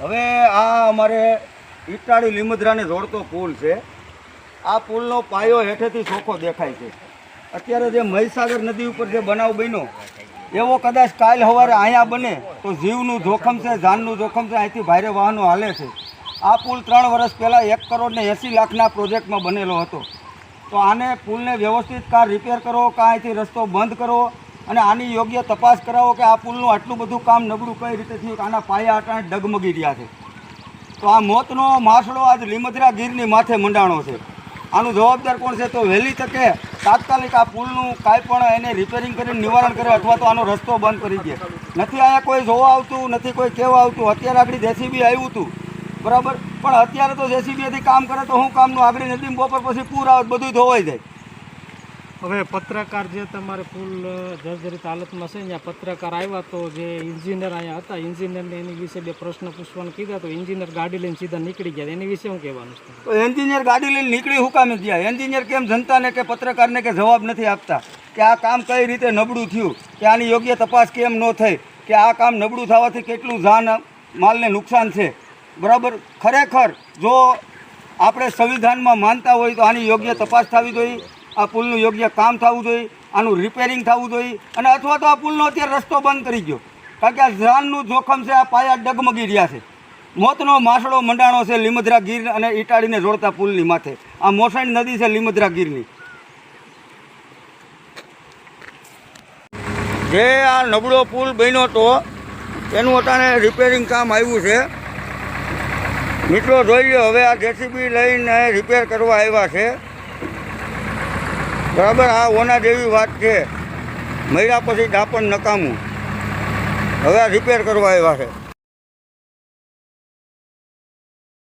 હવે આ અમારે ઇટાળી લીમદરાને જોડતો પુલ છે. આ પુલનો પાયો હેઠેથી ચોખ્ખો દેખાય છે. અત્યારે જે મહીસાગર નદી ઉપર જે બનાવ બન્યો, એવો કદાચ કાલ સવારે અહીંયા બને તો જીવનું જોખમ છે, જાનનું જોખમ છે, અહીંથી ભારે વાહનો હાલે છે. આ પુલ ત્રણ વર્ષ પહેલાં એક કરોડ ને એંસી લાખના પ્રોજેક્ટમાં બનેલો હતો. તો આને પુલને વ્યવસ્થિત કાર રિપેર કરો કાં અહીંથી રસ્તો બંધ કરો અને આની યોગ્ય તપાસ કરાવો કે આ પુલનું આટલું બધું કામ નબળું કઈ રીતે થયું કે આના પાયા અટાણે ડગમગી રહ્યા છે. તો આ મોતનો માસડો આજ લીમધરા ગીરની માથે મંડાણો છે. આનું જવાબદાર કોણ છે? તો વહેલી તકે તાત્કાલિક આ પુલનું કાંઈ પણ એને રિપેરિંગ કરીને નિવારણ કરે અથવા તો આનો રસ્તો બંધ કરી દે. નથી અહીંયા કોઈ જોવા આવતું, નથી કોઈ કહેવા આવતું. અત્યારે આગળ જેસીબી આવ્યું હતું. બરાબર? પણ અત્યારે તો જેસીબીથી કામ કરે તો હું કામનું આગળ નદીમાં બપોર પછી પૂર આવે બધું ધોવાઈ જાય. હવે પત્રકાર જે તમારે ફૂલ જર્જરિત હાલતમાં છે અહીંયા પત્રકાર આવ્યા તો જે ઇન્જિનિયર અહીંયા હતા ઇન્જિનિયરને એની વિશે બે પ્રશ્ન પૂછવાનું કીધા તો ઇન્જિનિયર ગાડી લઈને સીધા નીકળી ગયા. એની વિશે શું કહેવાનું છે? તો એન્જિનિયર ગાડી લઈને નીકળી હું કામે ગયા. એન્જિનિયર કેમ જનતાને કે પત્રકારને કે જવાબ નથી આપતા? કે આ કામ કઈ રીતે નબળું થયું? કે આની યોગ્ય તપાસ કેમ ન થઈ? કે આ કામ નબળું થવાથી કેટલું જાન, માલને નુકસાન છે? બરાબર? ખરેખર જો આપણે સંવિધાનમાં માનતા હોય તો આની યોગ્ય તપાસ થવી જોઈએ. આ પુલનું યોગ્ય કામ થવું જોઈએ, આનું રિપેરિંગ થવું જોઈએ અને અથવા તો આ પુલનો અત્યારે રસ્તો બંધ કરી ગયો. કારણ કે આ જાનનું જોખમ છે, આ પાયા ડગમગી રહ્યા છે. મોતનો માસડો મંડાણો છે લીમદરા ગીર અને ઈટાળીને જોડતા પુલની માથે. આ મોસણ નદી છે લીમદરા ગીરની. જે આ નબળો પુલ બન્યો હતો એનું અટાણે રિપેરિંગ કામ આવ્યું છે. મિત્રો, જોઈ લો, હવે આ જેસીબી લઈને રિપેર કરવા આવ્યા છે. બરાબર, આ ઓના જેવી વાત છે. મહિલા પછી દાપણ નકામું. હવે રિપેર કરવા આવ્યા છે.